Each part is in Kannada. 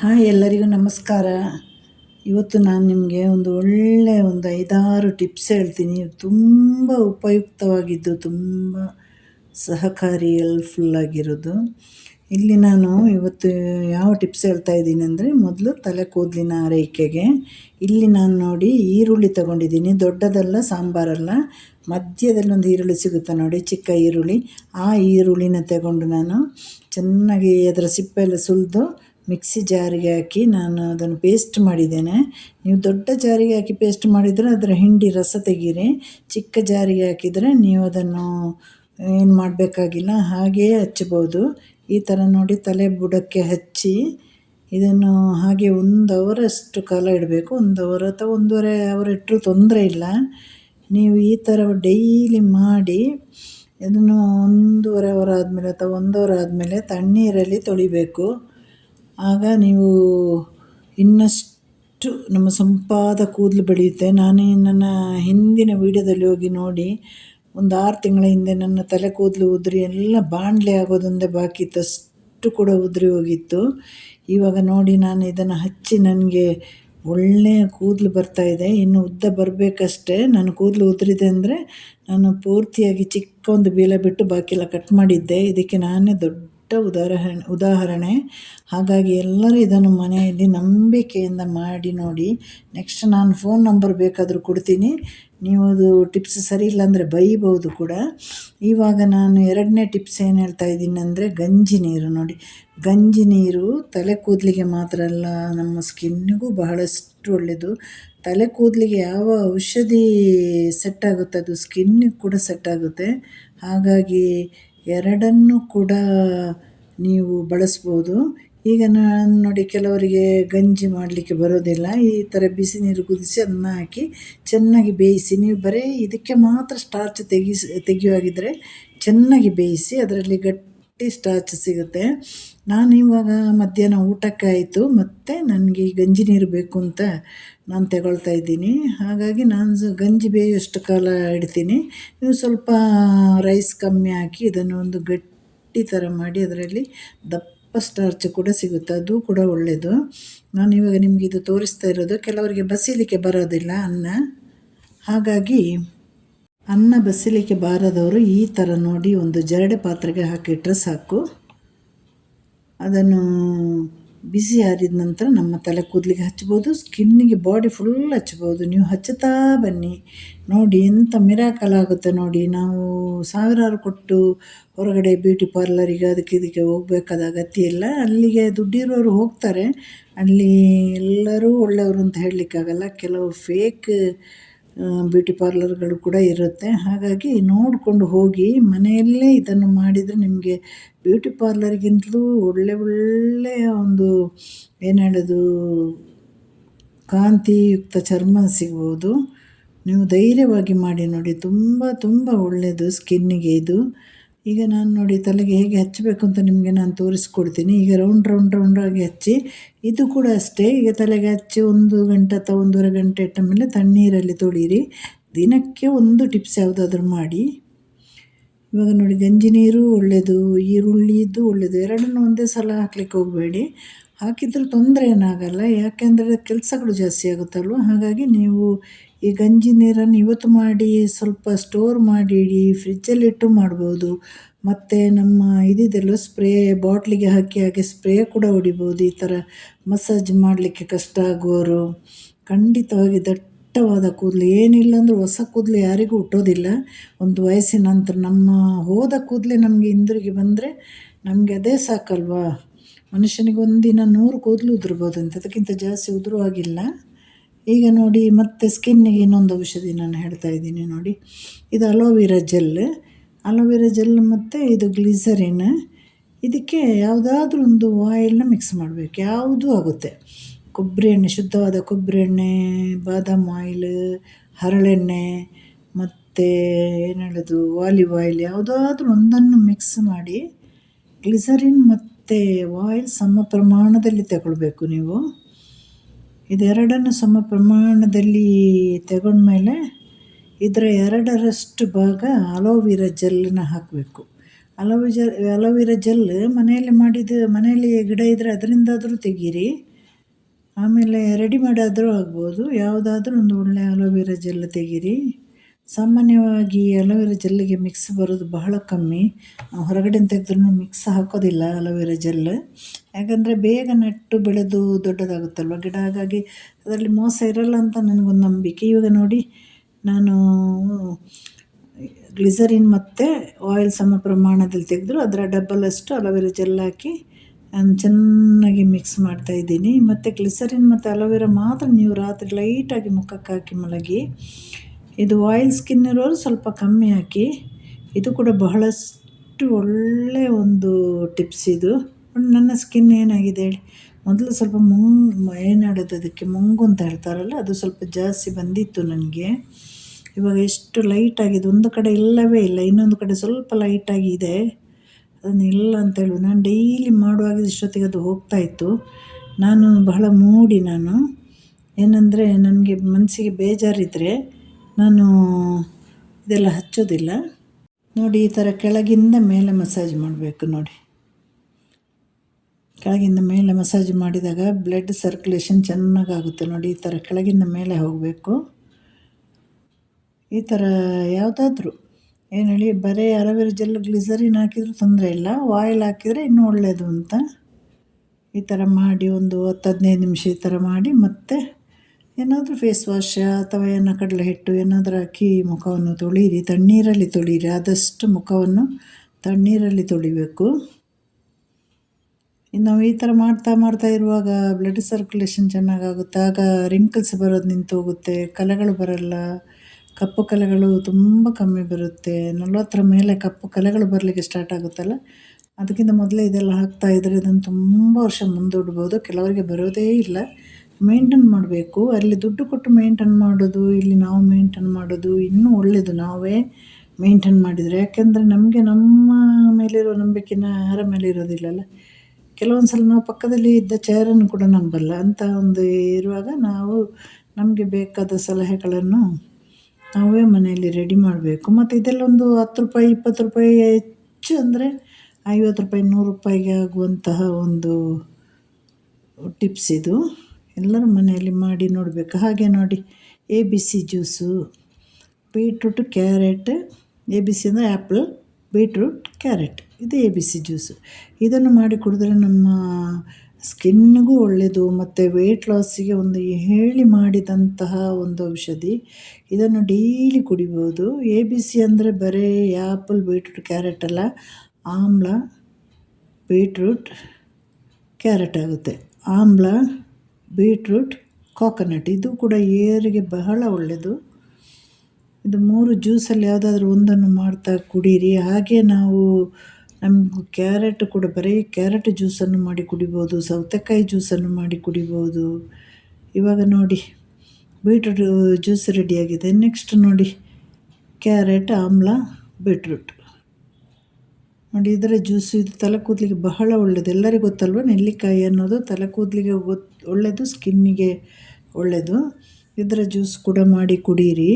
ಹಾಯ್ ಎಲ್ಲರಿಗೂ ನಮಸ್ಕಾರ. ಇವತ್ತು ನಾನು ನಿಮಗೆ ಒಂದು ಒಳ್ಳೆಯ ಒಂದು ಐದಾರು ಟಿಪ್ಸ್ ಹೇಳ್ತೀನಿ. ತುಂಬ ಉಪಯುಕ್ತವಾಗಿದ್ದು, ತುಂಬ ಸಹಕಾರಿ ಹೆಲ್ಪ್ಫುಲ್ ಆಗಿರೋದು. ಇಲ್ಲಿ ನಾನು ಇವತ್ತು ಯಾವ ಟಿಪ್ಸ್ ಹೇಳ್ತಾ ಇದ್ದೀನಿ ಅಂದರೆ, ಮೊದಲು ತಲೆ ಕೂದಲಿನ ಆರೈಕೆಗೆ. ಇಲ್ಲಿ ನಾನು ನೋಡಿ ಈರುಳ್ಳಿ ತೊಗೊಂಡಿದ್ದೀನಿ. ದೊಡ್ಡದಲ್ಲ, ಸಾಂಬಾರಲ್ಲ. ಮಧ್ಯದಲ್ಲಿ ಒಂದು ಈರುಳ್ಳಿ ಸಿಗುತ್ತೆ ನೋಡಿ, ಚಿಕ್ಕ ಈರುಳ್ಳಿ. ಆ ಈರುಳ್ಳಿನ ತಗೊಂಡು ನಾನು ಚೆನ್ನಾಗಿ ಅದರ ಸಿಪ್ಪೆ ಎಲ್ಲ ಸುಲಿದು ಮಿಕ್ಸಿ ಜಾರಿಗೆ ಹಾಕಿ ನಾನು ಅದನ್ನು ಪೇಸ್ಟ್ ಮಾಡಿದ್ದೇನೆ. ನೀವು ದೊಡ್ಡ ಜಾರಿಗೆ ಹಾಕಿ ಪೇಸ್ಟ್ ಮಾಡಿದರೆ ಅದರ ಹಿಂಡಿ ರಸ ತೆಗೀರಿ. ಚಿಕ್ಕ ಜಾರಿಗೆ ಹಾಕಿದರೆ ನೀವು ಅದನ್ನು ಏನು ಮಾಡಬೇಕಾಗಿಲ್ಲ, ಹಾಗೆಯೇ ಹಚ್ಬೋದು ಈ ಥರ ನೋಡಿ ತಲೆ ಬುಡಕ್ಕೆ ಹಚ್ಚಿ ಇದನ್ನು ಹಾಗೆ ಒಂದು ಅವರಷ್ಟು ಕಾಲ ಇಡಬೇಕು. ಒಂದು ಅವರ್ ಅಥವಾ ಒಂದೂವರೆ ಅವರ್ ಇಟ್ಟರೂ ತೊಂದರೆ ಇಲ್ಲ. ನೀವು ಈ ಥರ ಡೈಲಿ ಮಾಡಿ ಇದನ್ನು ಒಂದೂವರೆ ಅವರ್ ಆದಮೇಲೆ ಅಥವಾ ಒಂದು ಅವರ್ ಆದಮೇಲೆ ತಣ್ಣೀರಲ್ಲಿ ತೊಳಿಬೇಕು. ಆಗ ನೀವು ಇನ್ನಷ್ಟು ನಮ್ಮ ಸಂಪಾದ ಕೂದಲು ಬೆಳೆಯುತ್ತೆ. ನಾನು ನನ್ನ ಹಿಂದಿನ ವೀಡಿಯೋದಲ್ಲಿ ಹೋಗಿ ನೋಡಿ, ಒಂದು ಆರು ತಿಂಗಳ ಹಿಂದೆ ನನ್ನ ತಲೆ ಕೂದಲು ಉದುರಿ, ಎಲ್ಲ ಬಾಣಲೆ ಆಗೋದೊಂದೇ ಬಾಕಿ ಇತ್ತು ಅಷ್ಟು ಕೂಡ ಉದುರಿ ಹೋಗಿತ್ತು. ಇವಾಗ ನೋಡಿ ನಾನು ಇದನ್ನು ಹಚ್ಚಿ ನನಗೆ ಒಳ್ಳೆಯ ಕೂದಲು ಬರ್ತಾಯಿದೆ ಇನ್ನು ಉದ್ದ ಬರಬೇಕಷ್ಟೇ. ನನ್ನ ಕೂದಲು ಉದುರಿದೆ ಅಂದರೆ ನಾನು ಪೂರ್ತಿಯಾಗಿ ಚಿಕ್ಕ ಒಂದು ಬೀಲ ಬಿಟ್ಟು ಬಾಕಿಲ್ಲ ಕಟ್ ಮಾಡಿದ್ದೆ. ಇದಕ್ಕೆ ನಾನೇ ದೊಡ್ಡ ಉದಾಹರಣೆ ಉದಾಹರಣೆ. ಹಾಗಾಗಿ ಎಲ್ಲರೂ ಇದನ್ನು ಮನೆಯಲ್ಲಿ ನಂಬಿಕೆಯಿಂದ ಮಾಡಿ ನೋಡಿ. ನೆಕ್ಸ್ಟ್ ನಾನು ಫೋನ್ ನಂಬರ್ ಬೇಕಾದರೂ ಕೊಡ್ತೀನಿ. ನೀವು ಅದು ಟಿಪ್ಸ್ ಸರಿ ಇಲ್ಲ ಅಂದರೆ ಬೈಬೋದು ಕೂಡ. ಇವಾಗ ನಾನು ಎರಡನೇ ಟಿಪ್ಸ್ ಏನು ಹೇಳ್ತಾ ಇದ್ದೀನಿ ಅಂದರೆ ಗಂಜಿ ನೀರು ನೋಡಿ. ಗಂಜಿ ನೀರು ತಲೆ ಕೂದಲಿಗೆ ಮಾತ್ರ ಅಲ್ಲ, ನಮ್ಮ ಸ್ಕಿನ್ನಿಗೂ ಬಹಳಷ್ಟು ಒಳ್ಳೆಯದು ತಲೆ ಕೂದಲಿಗೆ ಯಾವ ಔಷಧಿ ಸೆಟ್ ಆಗುತ್ತೆ ಅದು ಸ್ಕಿನ್ನಿಗೆ ಕೂಡ ಸೆಟ್ ಆಗುತ್ತೆ. ಹಾಗಾಗಿ ಎರಡನ್ನೂ ಕೂಡ ನೀವು ಬಳಸ್ಬೋದು. ಈಗ ನಾನು ನೋಡಿ ಕೆಲವರಿಗೆ ಗಂಜಿ ಮಾಡಲಿಕ್ಕೆ ಬರೋದಿಲ್ಲ. ಈ ಥರ ಬಿಸಿ ನೀರು ಕುದಿಸಿ ಅದನ್ನ ಹಾಕಿ ಚೆನ್ನಾಗಿ ಬೇಯಿಸಿ, ನೀವು ಬರೀ ಇದಕ್ಕೆ ಮಾತ್ರ ಸ್ಟಾರ್ಚ್ ತೆಗಿಸಿ ತೆಗೆಯುವಾಗಿದ್ದರೆ ಚೆನ್ನಾಗಿ ಬೇಯಿಸಿ, ಅದರಲ್ಲಿ ಗಟ್ಟಿ ಸ್ಟಾರ್ಚ್ ಸಿಗುತ್ತೆ. ನಾನು ಇವಾಗ ಮಧ್ಯಾಹ್ನ ಊಟಕ್ಕೆ ಆಯಿತು, ಮತ್ತು ನನಗೆ ಗಂಜಿ ನೀರು ಬೇಕು ಅಂತ ನಾನು ತಗೊಳ್ತಾ ಇದ್ದೀನಿ. ಹಾಗಾಗಿ ನಾನು ಗಂಜಿ ಬೇಯೋಷ್ಟು ಕಾಲ ಇಡ್ತೀನಿ. ನೀವು ಸ್ವಲ್ಪ ರೈಸ್ ಕಮ್ಮಿ ಹಾಕಿ ಇದನ್ನು ಒಂದು ಗಟ್ಟಿ ಥರ ಮಾಡಿ ಅದರಲ್ಲಿ ದಪ್ಪ ಸ್ಟಾರ್ಚ್ ಕೂಡ ಸಿಗುತ್ತೆ, ಅದು ಕೂಡ ಒಳ್ಳೆಯದು ನಾನು ಇವಾಗ ನಿಮಗೆ ಇದು ತೋರಿಸ್ತಾ ಇರೋದು, ಕೆಲವರಿಗೆ ಬಸೀಲಿಕ್ಕೆ ಬರೋದಿಲ್ಲ ಅನ್ನ. ಹಾಗಾಗಿ ಅನ್ನ ಬಸಿಲಿಕ್ಕೆ ಬಾರದವರು ಈ ಥರ ನೋಡಿ ಒಂದು ಜರಡೆ ಪಾತ್ರೆಗೆ ಹಾಕಿಟ್ರೆ ಸಾಕು. ಅದನ್ನು ಬಿಸಿ ಆರಿದ ನಂತರ ನಮ್ಮ ತಲೆ ಕೂದಲಿಗೆ ಹಚ್ಬೋದು ಸ್ಕಿನ್ನಿಗೆ ಬಾಡಿ ಫುಲ್ ಹಚ್ಬೋದು ನೀವು ಹಚ್ಚುತ್ತಾ ಬನ್ನಿ. ನೋಡಿ ಎಂಥ ಮಿರಾಕಲ್ ಆಗುತ್ತೆ ನೋಡಿ. ನಾವು ಸಾವಿರಾರು ಕೊಟ್ಟು ಹೊರಗಡೆ ಬ್ಯೂಟಿ ಪಾರ್ಲರಿಗೆ ಅದಕ್ಕೆ ಇದಕ್ಕೆ ಹೋಗಬೇಕಾದ ಅಗತ್ಯ ಇಲ್ಲ. ಅಲ್ಲಿಗೆ ದುಡ್ಡಿರೋರು ಹೋಗ್ತಾರೆ. ಅಲ್ಲಿ ಎಲ್ಲರೂ ಒಳ್ಳೆಯವರು ಅಂತ ಹೇಳಲಿಕ್ಕಾಗಲ್ಲ. ಕೆಲವು ಫೇಕ್ ಬ್ಯೂಟಿ ಪಾರ್ಲರ್ಗಳು ಕೂಡ ಇರುತ್ತೆ. ಹಾಗಾಗಿ ನೋಡಿಕೊಂಡು ಹೋಗಿ ಮನೆಯಲ್ಲೇ ಇದನ್ನು ಮಾಡಿದರೆ ನಿಮಗೆ ಬ್ಯೂಟಿ ಪಾರ್ಲರ್ಗಿಂತಲೂ ಒಳ್ಳೆ ಒಳ್ಳೆಯ ಒಂದು, ಏನು ಹೇಳೋದು, ಕಾಂತಿಯುಕ್ತ ಚರ್ಮ ಸಿಗ್ಬೋದು. ನೀವು ಧೈರ್ಯವಾಗಿ ಮಾಡಿ ನೋಡಿ. ತುಂಬ ತುಂಬ ಒಳ್ಳೆಯದು ಸ್ಕಿನ್ನಿಗೆ ಇದು. ಈಗ ನಾನು ನೋಡಿ ತಲೆಗೆ ಹೇಗೆ ಹಚ್ಚಬೇಕು ಅಂತ ನಿಮಗೆ ನಾನು ತೋರಿಸ್ಕೊಡ್ತೀನಿ. ಈಗ ರೌಂಡ್ ರೌಂಡ್ ರೌಂಡಾಗಿ ಹಚ್ಚಿ, ಇದು ಕೂಡ ಅಷ್ಟೇ. ಈಗ ತಲೆಗೆ ಹಚ್ಚಿ ಒಂದು ಗಂಟೆ ಅಥವಾ ಒಂದೂವರೆ ಗಂಟೆ ಇಟ್ಟ ಮೇಲೆ ತಣ್ಣೀರಲ್ಲಿ ತೊಳೀರಿ. ದಿನಕ್ಕೆ ಒಂದು ಟಿಪ್ಸ್ ಯಾವುದಾದ್ರೂ ಮಾಡಿ. ಇವಾಗ ನೋಡಿ, ಗಂಜಿ ನೀರು ಒಳ್ಳೆಯದು ಈರುಳ್ಳಿದು ಒಳ್ಳೆಯದು ಎರಡನ್ನೂ ಒಂದೇ ಸಲ ಹಾಕ್ಲಿಕ್ಕೆ ಹೋಗಬೇಡಿ. ಹಾಕಿದ್ರೂ ತೊಂದರೆ ಏನಾಗಲ್ಲ. ಯಾಕೆಂದರೆ ಕೆಲಸಗಳು ಜಾಸ್ತಿ ಆಗುತ್ತಲ್ವ? ಹಾಗಾಗಿ ನೀವು ಈ ಗಂಜಿ ನೀರನ್ನು ಇವತ್ತು ಮಾಡಿ ಸ್ವಲ್ಪ ಸ್ಟೋರ್ ಮಾಡಿ ಇಡಿ ಫ್ರಿಜ್ಜಲ್ಲಿಟ್ಟು ಮಾಡ್ಬೋದು. ಮತ್ತು ನಮ್ಮ ಇದಿದೆಲ್ಲ ಸ್ಪ್ರೇ, ಬಾಟ್ಲಿಗೆ ಹಾಕಿ ಹಾಗೆ ಸ್ಪ್ರೇ ಕೂಡ ಹೊಡಿಬೋದು. ಈ ಥರ ಮಸಾಜ್ ಮಾಡಲಿಕ್ಕೆ ಕಷ್ಟ ಆಗುವವರು ಖಂಡಿತವಾಗಿ ದಟ್ಟವಾದ ಕೂದಲು, ಏನಿಲ್ಲ ಅಂದರೂ ಹೊಸ ಕೂದಲು ಯಾರಿಗೂ ಹುಟ್ಟೋದಿಲ್ಲ. ಒಂದು ವಯಸ್ಸಿನ ನಂತರ ನಮ್ಮ ಹೋದ ಕೂದಲೇ ನಮಗೆ ಹಿಂದಿರುಗಿ ಬಂದರೆ ನಮಗೆ ಅದೇ ಸಾಕಲ್ವಾ? ಮನುಷ್ಯನಿಗೆ ಒಂದಿನ ನೂರು ಕೂದಲು ಉದುರ್ಬೋದಂತೆ. ಅದಕ್ಕಿಂತ ಜಾಸ್ತಿ ಉದುರುವಾಗಿಲ್ಲ ಈಗ ನೋಡಿ ಮತ್ತೆ ಸ್ಕಿನ್ನಿಗೆ ಇನ್ನೊಂದು ಔಷಧಿ ನಾನು ಹೇಳ್ತಾ ಇದ್ದೀನಿ ನೋಡಿ. ಇದು ಅಲೋವೆರಾ ಜೆಲ್ ಅಲೋವೆರಾ ಜೆಲ್ ಮತ್ತು ಇದು ಗ್ಲಿಸರಿನ್ ಇದಕ್ಕೆ ಯಾವುದಾದ್ರೂ ಒಂದು ಆಯಿಲ್ನ ಮಿಕ್ಸ್ ಮಾಡಬೇಕು. ಯಾವುದೂ ಆಗುತ್ತೆ. ಕೊಬ್ಬರಿ ಎಣ್ಣೆ, ಶುದ್ಧವಾದ ಕೊಬ್ಬರಿ ಎಣ್ಣೆ, ಬಾದಾಮ್ ಆಯಿಲ್ ಹರಳೆಣ್ಣೆ ಮತ್ತು ಏನು ಹೇಳೋದು ಆಲಿವ್ ಆಯಿಲ್ ಯಾವುದಾದ್ರೂ ಒಂದನ್ನು ಮಿಕ್ಸ್ ಮಾಡಿ ಗ್ಲಿಸರಿನ್ ಮತ್ತು ಆಯಿಲ್ ಸಮ ಪ್ರಮಾಣದಲ್ಲಿ ತಗೊಳ್ಬೇಕು ನೀವು. ಇದೆರಡನ್ನು ಸಮ ಪ್ರಮಾಣದಲ್ಲಿ ತಗೊಂಡ್ಮೇಲೆ ಇದರ ಎರಡರಷ್ಟು ಭಾಗ ಅಲೋವೀರ ಜೆಲ್ಲನ್ನ ಹಾಕಬೇಕು. ಅಲೋವಿ ಅಲೋವೆರಾ ಜೆಲ್ ಮನೆಯಲ್ಲಿ ಮಾಡಿದ, ಮನೆಯಲ್ಲಿ ಗಿಡ ಇದ್ದರೆ ಅದರಿಂದಾದರೂ ತೆಗೀರಿ. ಆಮೇಲೆ ರೆಡಿಮೇಡ್ ಆದರೂ ಆಗ್ಬೋದು. ಯಾವುದಾದ್ರೂ ಒಂದು ಒಳ್ಳೆಯ ಅಲೋವೆರಾ ಜೆಲ್ ತೆಗೀರಿ. ಸಾಮಾನ್ಯವಾಗಿ ಅಲೋವೆರ ಜೆಲ್ಲಿಗೆ ಮಿಕ್ಸ್ ಬರೋದು ಬಹಳ ಕಮ್ಮಿ. ಹೊರಗಡೆಯಿಂದ ತೆಗೆದ್ರೂ ಮಿಕ್ಸ್ ಹಾಕೋದಿಲ್ಲ ಅಲೋವೆರ ಜೆಲ್. ಯಾಕಂದರೆ ಬೇಗ ನೆಟ್ಟು ಬೆಳೆದು ದೊಡ್ಡದಾಗುತ್ತಲ್ವ? ಗಿಡ ಹಾಗಾಗಿ ಅದರಲ್ಲಿ ಮೋಸ ಇರಲ್ಲ ಅಂತ ನನಗೊಂದು ನಂಬಿಕೆ. ಇವಾಗ ನೋಡಿ, ನಾನು ಗ್ಲಿಸರಿನ್ ಮತ್ತು ಆಯಿಲ್ ಸಮ ಪ್ರಮಾಣದಲ್ಲಿ ತೆಗೆದ್ರು. ಅದರ ಡಬ್ಬಲಷ್ಟು ಅಲೋವೆರ ಜೆಲ್ ಹಾಕಿ ನಾನು ಚೆನ್ನಾಗಿ ಮಿಕ್ಸ್ ಮಾಡ್ತಾ ಇದ್ದೀನಿ. ಮತ್ತು ಗ್ಲಿಸರಿನ್ ಮತ್ತು ಅಲೋವೆರ ಮಾತ್ರ ನೀವು ರಾತ್ರಿ ಲೈಟಾಗಿ ಮುಖಕ್ಕೆ ಹಾಕಿ ಮಲಗಿ. ಇದು ಆಯಿಲ್ ಸ್ಕಿನ್ ಇರೋರು ಸ್ವಲ್ಪ ಕಮ್ಮಿ ಹಾಕಿ. ಇದು ಕೂಡ ಬಹಳಷ್ಟು ಒಳ್ಳೆಯ ಒಂದು ಟಿಪ್ಸ್ ಇದು. ನನ್ನ ಸ್ಕಿನ್ ಏನಾಗಿದೆ ಹೇಳಿ. ಮೊದಲು ಸ್ವಲ್ಪ ಮುಂಗ್ ಏನಾಡೋದು ಅದಕ್ಕೆ, ಮುಂಗು ಅಂತ ಹೇಳ್ತಾರಲ್ಲ, ಅದು ಸ್ವಲ್ಪ ಜಾಸ್ತಿ ಬಂದಿತ್ತು ನನಗೆ. ಇವಾಗ ಎಷ್ಟು ಲೈಟಾಗಿದೆ ಒಂದು ಕಡೆ ಇಲ್ಲವೇ ಇಲ್ಲ, ಇನ್ನೊಂದು ಕಡೆ ಸ್ವಲ್ಪ ಲೈಟಾಗಿ ಇದೆ. ಅದನ್ನು ಇಲ್ಲ ಅಂತ ಹೇಳುದು ನಾನು ಡೈಲಿ ಮಾಡುವಾಗ ಇಷ್ಟೊತ್ತಿಗೆ ಅದು ಹೋಗ್ತಾಯಿತ್ತು ನಾನು ಬಹಳ ಮೂಡಿ ನಾನು. ಏನಂದರೆ, ನನಗೆ ಮನಸ್ಸಿಗೆ ಬೇಜಾರಿದ್ದರೆ ನಾನು ಇದೆಲ್ಲ ಹಚ್ಚೋದಿಲ್ಲ. ನೋಡಿ, ಈ ಥರ ಕೆಳಗಿಂದ ಮೇಲೆ ಮಸಾಜ್ ಮಾಡಬೇಕು ನೋಡಿ. ಕೆಳಗಿಂದ ಮೇಲೆ ಮಸಾಜ್ ಮಾಡಿದಾಗ ಬ್ಲಡ್ ಸರ್ಕ್ಯುಲೇಷನ್ ಚೆನ್ನಾಗಾಗುತ್ತೆ ನೋಡಿ, ಈ ಥರ ಕೆಳಗಿಂದ ಮೇಲೆ ಹೋಗಬೇಕು. ಈ ಥರ ಯಾವುದಾದ್ರೂ, ಏನು ಹೇಳಿ, ಬರೀ ಅಲೋವೆರಾ ಜೆಲ್ ಗ್ಲಿಸರಿನ್ ಹಾಕಿದರೂ ತೊಂದರೆ ಇಲ್ಲ ಆಯಿಲ್ ಹಾಕಿದರೆ ಇನ್ನೂ ಒಳ್ಳೆಯದು ಅಂತ. ಈ ಥರ ಮಾಡಿ ಒಂದು ಹತ್ತು ಹದಿನೈದು ನಿಮಿಷ ಈ ಥರ ಮಾಡಿ ಮತ್ತೆ ಏನಾದರೂ ಫೇಸ್ ವಾಶ್ ಅಥವಾ ಏನೋ ಕಡಲೆ ಹಿಟ್ಟು ಏನಾದರೂ ಹಾಕಿ ಮುಖವನ್ನು ತೊಳೀರಿ, ತಣ್ಣೀರಲ್ಲಿ ತೊಳೀರಿ, ಆದಷ್ಟು ಮುಖವನ್ನು ತಣ್ಣೀರಲ್ಲಿ ತೊಳಿಬೇಕು. ನಾವು ಈ ಥರ ಮಾಡ್ತಾ ಮಾಡ್ತಾ ಇರುವಾಗ ಬ್ಲಡ್ ಸರ್ಕ್ಯುಲೇಷನ್ ಚೆನ್ನಾಗಾಗುತ್ತೆ. ಆಗ ರಿಂಕಲ್ಸ್ ಬರೋದು ನಿಂತು ಹೋಗುತ್ತೆ ಕಲೆಗಳು ಬರಲ್ಲ, ಕಪ್ಪು ಕಲೆಗಳು ತುಂಬ ಕಮ್ಮಿ ಬರುತ್ತೆ. ನಲವತ್ತರ ಮೇಲೆ ಕಪ್ಪು ಕಲೆಗಳು ಬರಲಿಕ್ಕೆ ಸ್ಟಾರ್ಟ್ ಆಗುತ್ತಲ್ಲ? ಅದಕ್ಕಿಂತ ಮೊದಲೇ ಇದೆಲ್ಲ ಹಾಕ್ತಾ ಇದ್ದರೆ ಅದನ್ನು ತುಂಬ ವರ್ಷ ಮುಂದೂಡ್ಬೋದು. ಕೆಲವರಿಗೆ ಬರೋದೇ ಇಲ್ಲ. ಮೇಂಟೈನ್ ಮಾಡಬೇಕು. ಅಲ್ಲಿ ದುಡ್ಡು ಕೊಟ್ಟು ಮೇಂಟೈನ್ ಮಾಡೋದು, ಇಲ್ಲಿ ನಾವು ಮೇಂಟೈನ್ ಮಾಡೋದು ಇನ್ನೂ ಒಳ್ಳೆಯದು ನಾವೇ ಮೇಂಟೈನ್ ಮಾಡಿದರೆ. ಯಾಕೆಂದರೆ ನಮಗೆ ನಮ್ಮ ಮೇಲಿರೋ ನಂಬಿಕೆನ ಯಾರ ಮೇಲೆ ಇರೋದಿಲ್ಲಲ್ಲ? ಕೆಲವೊಂದು ಸಲ ನಾವು ಪಕ್ಕದಲ್ಲಿ ಇದ್ದ ಚೇರನ್ನು ಕೂಡ ನಂಬಲ್ಲ. ಅಂತ ಒಂದು ಇರುವಾಗ ನಾವು ನಮಗೆ ಬೇಕಾದ ಸಲಹೆಗಳನ್ನು ನಾವೇ ಮನೆಯಲ್ಲಿ ರೆಡಿ ಮಾಡಬೇಕು. ಮತ್ತು ಇದೆಲ್ಲೊಂದು ಹತ್ತು ರೂಪಾಯಿ, ಇಪ್ಪತ್ತು ರೂಪಾಯಿ ಹೆಚ್ಚು ಅಂದರೆ ಐವತ್ತು ರೂಪಾಯಿ, ನೂರು ರೂಪಾಯಿಗೆ ಆಗುವಂತಹ ಒಂದು ಟಿಪ್ಸ್ ಇದು. ಎಲ್ಲರೂ ಮನೆಯಲ್ಲಿ ಮಾಡಿ ನೋಡಬೇಕು. ಹಾಗೆ ನೋಡಿ, A B C juice, beetroot, carrot, A B C ಅಂದರೆ ಆ್ಯಪಲ್, ಬೀಟ್ರೂಟ್, ಕ್ಯಾರೆಟ್. ಇದು ಎ ಬಿ ಸಿ ಜ್ಯೂಸು. ಇದನ್ನು ಮಾಡಿ ಕುಡಿದ್ರೆ ನಮ್ಮ ಸ್ಕಿನ್ನಿಗೂ ಒಳ್ಳೆಯದು ಮತ್ತು ವೆಯ್ಟ್ ಲಾಸಿಗೆ ಒಂದು ಹೇಳಿ ಮಾಡಿದಂತಹ ಒಂದು ಔಷಧಿ. ಇದನ್ನು ಡೈಲಿ ಕುಡಿಬೋದು. ಎ ಬಿ ಸಿ ಅಂದರೆ ಬರೀ ಆ್ಯಪಲ್, ಬೀಟ್ರೂಟ್, ಕ್ಯಾರೆಟ್ ಅಲ್ಲ, ಆಮ್ಲ, ಬೀಟ್ರೂಟ್, ಕ್ಯಾರೆಟ್ ಆಗುತ್ತೆ. ಆಮ್ಲ ಬೀಟ್ರೂಟ್, ಕೋಕೋನಟ್, ಇದು ಕೂಡ ಏರಿಗೆ ಬಹಳ ಒಳ್ಳೆಯದು ಇದು ಮೂರು ಜ್ಯೂಸಲ್ಲಿ ಯಾವುದಾದ್ರೂ ಒಂದನ್ನು ಮಾಡ್ತಾ ಕುಡೀರಿ. ಹಾಗೆ ನಾವು ನಮಗೂ ಕ್ಯಾರೆಟ್ ಕೂಡ, ಬರೀ ಕ್ಯಾರೆಟ್ ಜ್ಯೂಸನ್ನು ಮಾಡಿ ಕುಡಿಬೋದು, ಸೌತೆಕಾಯಿ ಜ್ಯೂಸನ್ನು ಮಾಡಿ ಕುಡಿಬೋದು. ಇವಾಗ ನೋಡಿ, ಬೀಟ್ರೂಟ್ ಜ್ಯೂಸ್ ರೆಡಿಯಾಗಿದೆ. ನೆಕ್ಸ್ಟ್ ನೋಡಿ, ಕ್ಯಾರೆಟ್, ಆಮ್ಲ, ಬೀಟ್ರೂಟ್. ನೋಡಿ, ಇದರ ಜ್ಯೂಸು, ಇದು ತಲೆ ಕೂದಲಿಗೆ ಬಹಳ ಒಳ್ಳೆಯದು ಎಲ್ಲರಿಗೂ ಗೊತ್ತಲ್ವ, ನೆಲ್ಲಿಕಾಯಿ ಅನ್ನೋದು ತಲೆ ಕೂದಲಿಗೆ ಗೊತ್ತು ಒಳ್ಳೆಯದು ಸ್ಕಿನ್ನಿಗೆ ಒಳ್ಳೆಯದು ಇದರ ಜ್ಯೂಸ್ ಕೂಡ ಮಾಡಿ ಕುಡೀರಿ.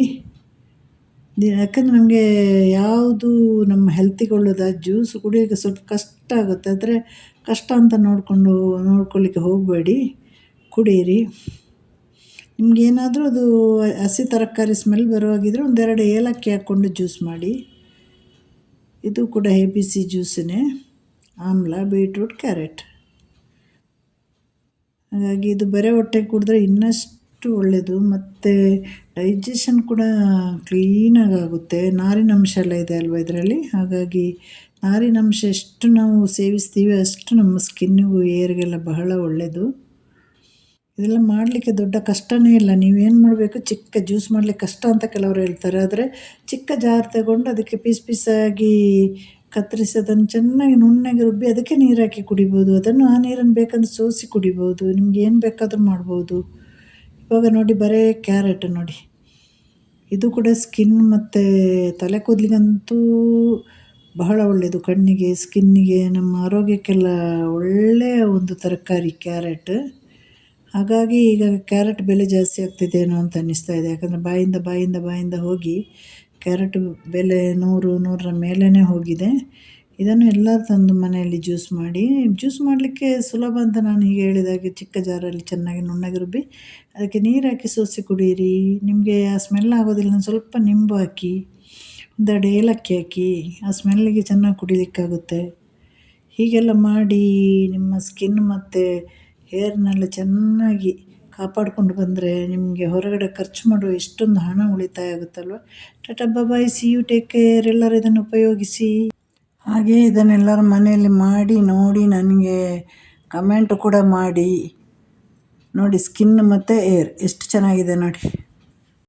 ಯಾಕಂದರೆ ನಮಗೆ ಯಾವುದು ನಮ್ಮ ಹೆಲ್ತಿಗೆ ಒಳ್ಳೆಯದು ಜ್ಯೂಸ್ ಕುಡಿಯೋಕ್ಕೆ ಸ್ವಲ್ಪ ಕಷ್ಟ ಆಗುತ್ತೆ. ಆದರೆ ಕಷ್ಟ ಅಂತ ನೋಡಿಕೊಂಡು, ನೋಡ್ಕೊಳ್ಳಿಕ್ಕೆ ಹೋಗಬೇಡಿ. ಕುಡೀರಿ. ನಿಮಗೇನಾದರೂ ಅದು ಹಸಿ ತರಕಾರಿ ಸ್ಮೆಲ್ ಬರುವಾಗಿದ್ದರೆ ಒಂದೆರಡು ಏಲಕ್ಕಿ ಹಾಕ್ಕೊಂಡು ಜ್ಯೂಸ್ ಮಾಡಿ. ಇದು ಕೂಡ ಎ ಬಿ ಸಿ ಜ್ಯೂಸನ್ನೇ ಆಮ್ಲ, ಬೀಟ್ರೂಟ್, ಕ್ಯಾರೆಟ್. ಹಾಗಾಗಿ ಇದು ಬರೆ ಹೊಟ್ಟೆಗೆ ಕುಡಿದ್ರೆ ಇನ್ನಷ್ಟು ಒಳ್ಳೆಯದು ಮತ್ತು ಡೈಜೆಷನ್ ಕೂಡ ಕ್ಲೀನಾಗಿ ಆಗುತ್ತೆ ನಾರಿನಂಶ ಎಲ್ಲ ಇದೆ ಅಲ್ವ ಇದರಲ್ಲಿ? ಹಾಗಾಗಿ ನಾರಿನಂಶ ಎಷ್ಟು ನಾವು ಸೇವಿಸ್ತೀವಿ ಅಷ್ಟು ನಮ್ಮ ಸ್ಕಿನ್ನಿಗೂ ಏರ್ಗೆಲ್ಲ ಬಹಳ ಒಳ್ಳೆಯದು ಇದೆಲ್ಲ ಮಾಡಲಿಕ್ಕೆ ದೊಡ್ಡ ಕಷ್ಟವೇ ಇಲ್ಲ. ನೀವೇನು ಮಾಡಬೇಕು? ಚಿಕ್ಕ ಜ್ಯೂಸ್ ಮಾಡಲಿಕ್ಕೆ ಕಷ್ಟ ಅಂತ ಕೆಲವರು ಹೇಳ್ತಾರೆ. ಆದರೆ ಚಿಕ್ಕ ಜಾರ್ ತಗೊಂಡು ಅದಕ್ಕೆ ಪೀಸ್ ಪೀಸಾಗಿ ಕತ್ತರಿಸಿ ಅದನ್ನು ಚೆನ್ನಾಗಿ ನುಣ್ಣಗೆ ರುಬ್ಬಿ ಅದಕ್ಕೆ ನೀರು ಹಾಕಿ ಕುಡಿಬೋದು. ಅದನ್ನು ಆ ನೀರನ್ನು ಬೇಕಂದ್ರೆ ಸೋಸಿ ಕುಡಿಬೋದು. ನಿಮ್ಗೆ ಏನು ಬೇಕಾದರೂ ಮಾಡ್ಬೋದು. ಇವಾಗ ನೋಡಿ ಬರೀ ಕ್ಯಾರೆಟ್ ನೋಡಿ. ಇದು ಕೂಡ ಸ್ಕಿನ್ ಮತ್ತು ತಲೆ ಕೂದಲಿಗಂತೂ ಬಹಳ ಒಳ್ಳೆಯದು ಕಣ್ಣಿಗೆ, ಸ್ಕಿನ್ನಿಗೆ, ನಮ್ಮ ಆರೋಗ್ಯಕ್ಕೆಲ್ಲ ಒಳ್ಳೆಯ ಒಂದು ತರಕಾರಿ ಕ್ಯಾರೆಟ್. ಹಾಗಾಗಿ ಈಗ ಕ್ಯಾರೆಟ್ ಬೆಲೆ ಜಾಸ್ತಿ ಆಗ್ತಿದೆ ಏನೋ ಅಂತ ಅನ್ನಿಸ್ತಾ ಇದೆ. ಯಾಕಂದರೆ ಬಾಯಿಂದ ಬಾಯಿಂದ ಬಾಯಿಂದ ಹೋಗಿ ಕ್ಯಾರೆಟ್ ಬೆಲೆ ನೂರು, ನೂರರ ಮೇಲೇ ಹೋಗಿದೆ. ಇದನ್ನು ಎಲ್ಲ ತಂದು ಮನೆಯಲ್ಲಿ ಜ್ಯೂಸ್ ಮಾಡಿ, ಜ್ಯೂಸ್ ಮಾಡಲಿಕ್ಕೆ ಸುಲಭ ಅಂತ ನಾನು ಹೀಗೆ ಹೇಳಿದಾಗೆ ಚಿಕ್ಕ ಜಾರಲ್ಲಿ ಚೆನ್ನಾಗಿ ನುಣ್ಣಗೆ ರುಬ್ಬಿ ಅದಕ್ಕೆ ನೀರು ಹಾಕಿ ಸೋಸಿ ಕುಡಿಯಿರಿ ನಿಮಗೆ ಆ ಸ್ಮೆಲ್ ಆಗೋದಿಲ್ಲ ಸ್ವಲ್ಪ ನಿಂಬು ಹಾಕಿ, ಒಂದೆರಡು ಏಲಕ್ಕಿ ಹಾಕಿ, ಆ ಸ್ಮೆಲ್ಲಿಗೆ ಚೆನ್ನಾಗಿ ಕುಡಿಲಿಕ್ಕಾಗುತ್ತೆ. ಹೀಗೆಲ್ಲ ಮಾಡಿ ನಿಮ್ಮ ಸ್ಕಿನ್ ಮತ್ತು ಹೇರ್ನೆಲ್ಲ ಚೆನ್ನಾಗಿ ಕಾಪಾಡಿಕೊಂಡು ಬಂದರೆ ನಿಮಗೆ ಹೊರಗಡೆ ಖರ್ಚು ಮಾಡುವ ಎಷ್ಟೊಂದು ಹಣ ಉಳಿತಾಯ ಆಗುತ್ತಲ್ವ? Tata bye see you take care ಎಲ್ಲರೂ ಇದನ್ನು ಉಪಯೋಗಿಸಿ. ಹಾಗೆ ಇದನ್ನೆಲ್ಲರೂ ಮನೆಯಲ್ಲಿ ಮಾಡಿ, ನೋಡಿ, ನನಗೆ ಕಮೆಂಟ್ ಕೂಡ ಮಾಡಿ. ನೋಡಿ ಸ್ಕಿನ್ ಮತ್ತು ಏರ್ ಎಷ್ಟು ಚೆನ್ನಾಗಿದೆ ನೋಡಿ.